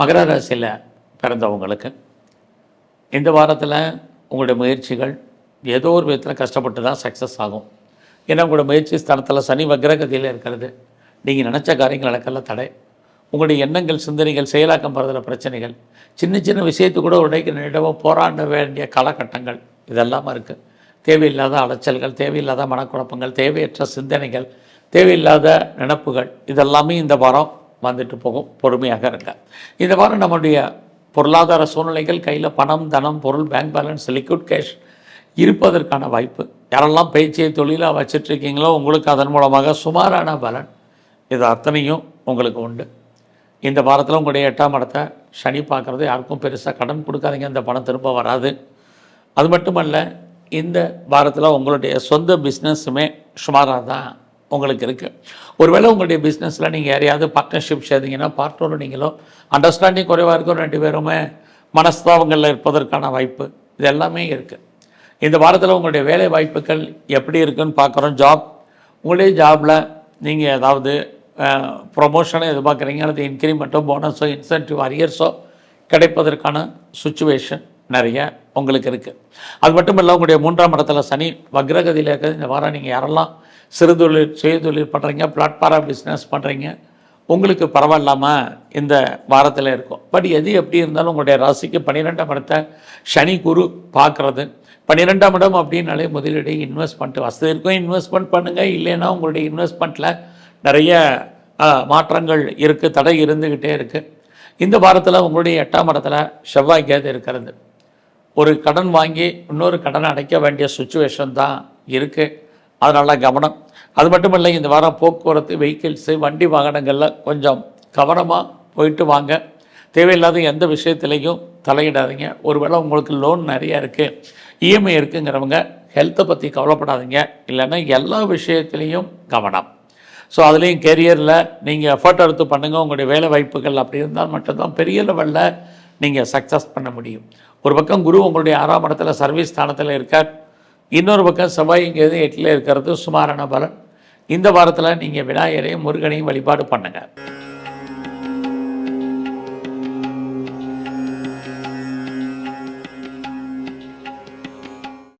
மகர ராசியில் பிறந்தவங்களுக்கு இந்த வாரத்தில் உங்களுடைய முயற்சிகள் ஏதோ ஒரு விதத்தில் கஷ்டப்பட்டு தான் சக்ஸஸ் ஆகும். ஏன்னா உங்களோட முயற்சி ஸ்தானத்தில் சனி வக்ரகதியில் இருக்கிறது. நீங்கள் நினச்ச காரியங்கள் நடக்கல தடை. உங்களுடைய எண்ணங்கள் சிந்தனைகள் செயலாக்கம் போகிறதுல பிரச்சனைகள். சின்ன சின்ன விஷயத்து கூட உடைக்கு நிடவும் போராட வேண்டிய காலகட்டங்கள் இதெல்லாம் இருக்குது தேவையில்லாத அலைச்சல்கள் தேவையில்லாத மனக்குழப்பங்கள் தேவையற்ற சிந்தனைகள் தேவையில்லாத நினப்புகள் இதெல்லாமே இந்த வாரம் வந்துட்டு போகும் பொறுமையாக இருங்க. இந்த வாரம் நம்முடைய பொருளாதார சூழ்நிலைகள் கையில் பணம் தனம் பொருள் பேங்க் பேலன்ஸ் லிக்விட் கேஷ் இருப்பதற்கான வாய்ப்பு. யாரெல்லாம் பேச்சை தொழிலாக வச்சிட்ருக்கீங்களோ உங்களுக்கு அதன் மூலமாக சுமாரான பலன் இது அத்தனையும் உங்களுக்கு உண்டு. இந்த வாரத்தில் உங்களுடைய எட்டாம் இடத்தை சனி பார்க்குறது யாருக்கும் பெருசாக கடன் கொடுக்காதீங்க இந்த பணம் திரும்ப வராது. அது மட்டுமல்ல இந்த வாரத்தில் உங்களுடைய சொந்த பிஸ்னஸுமே சுமாராக தான் உங்களுக்கு இருக்குது ஒருவேளை உங்களுடைய பிஸ்னஸில் நீங்கள் யாரையாவது பார்ட்னர்ஷிப் செய்தீங்கன்னா பார்ட்னரும் நீங்களும் அண்டர்ஸ்டாண்டிங் குறைவாக இருக்கும் ரெண்டு பேருமே மனஸ்தாபங்களில் இருப்பதற்கான வாய்ப்பு இது எல்லாமே இருக்குது இந்த வாரத்தில் உங்களுடைய வேலை வாய்ப்புகள் எப்படி இருக்குன்னு பார்க்குறோம். ஜாப் உங்களுடைய ஜாபில் நீங்கள் ஏதாவது ப்ரொமோஷனை எதிர்பார்க்குறீங்க அல்லது இன்க்ரிமெண்ட்டோ போனஸோ இன்சென்டிவ் அரியர்ஸோ கிடைப்பதற்கான சுச்சுவேஷன் நிறைய உங்களுக்கு இருக்குது அது மட்டும் இல்லை உங்களுடைய மூன்றாம் இடத்துல சனி வக்ரகதியில் இருக்கிறது இந்த வாரம் நீங்கள் யாரெல்லாம் சிறுதொழில் சுயதொழில் தொழில் பண்ணுறீங்க பிளாட்ஃபாரம் பிஸ்னஸ் பண்ணுறீங்க உங்களுக்கு பரவாயில்லாமல் இந்த வாரத்தில் இருக்கும். பட் எது எப்படி இருந்தாலும் உங்களுடைய ராசிக்கு பன்னிரெண்டாம் இடத்தை சனி குரு பார்க்குறது. பன்னிரெண்டாம் இடம் அப்படின்னாலே முதலீடு இன்வெஸ்ட்மெண்ட் வசதி இருக்கும். இன்வெஸ்ட்மெண்ட் பண்ணுங்கள் இல்லைன்னா உங்களுடைய இன்வெஸ்ட்மெண்ட்டில் நிறைய மாற்றங்கள் இருக்குது தடை இருந்துக்கிட்டே இருக்குது இந்த வாரத்தில் உங்களுடைய எட்டாம் இடத்துல செவ்வாய் கேது இருக்கிறது. ஒரு கடன் வாங்கி இன்னொரு கடனை அடைக்க வேண்டிய சுச்சுவேஷன் தான் இருக்குது அதனால் கவனம். அது மட்டும் இல்லை இந்த வாரம் போக்குவரத்து வெஹிக்கிள்ஸு வண்டி வாகனங்களில் கொஞ்சம் கவனமாக போயிட்டு வாங்க. தேவையில்லாத எந்த விஷயத்துலேயும் தலையிடாதீங்க. ஒருவேளை உங்களுக்கு லோன் நிறையா இருக்குது இஎம்ஐ இருக்குங்கிறவங்க ஹெல்த்தை பற்றி கவலைப்படாதீங்க. இல்லைன்னா எல்லா விஷயத்துலேயும் கவனம். ஸோ அதுலேயும் கெரியரில் நீங்கள் எஃபர்ட் எடுத்து பண்ணுங்கள் உங்களுடைய வேலை வாய்ப்புகள் அப்படி இருந்தால் மட்டும்தான் பெரிய லெவலில் நீங்கள் சக்ஸஸ் பண்ண முடியும். ஒரு பக்கம் குரு உங்களுடைய ஆறாம் இடத்துல சர்வீஸ் ஸ்தானத்தில் இருக்கார். இன்னொரு பக்கம் செவ்வாய் இங்கேருந்து எட்டில் இருக்கிறது சுமாரான பலன். இந்த வாரத்தில் நீங்கள் விநாயகரையும் முருகனையும் வழிபாடு பண்ணுங்கள்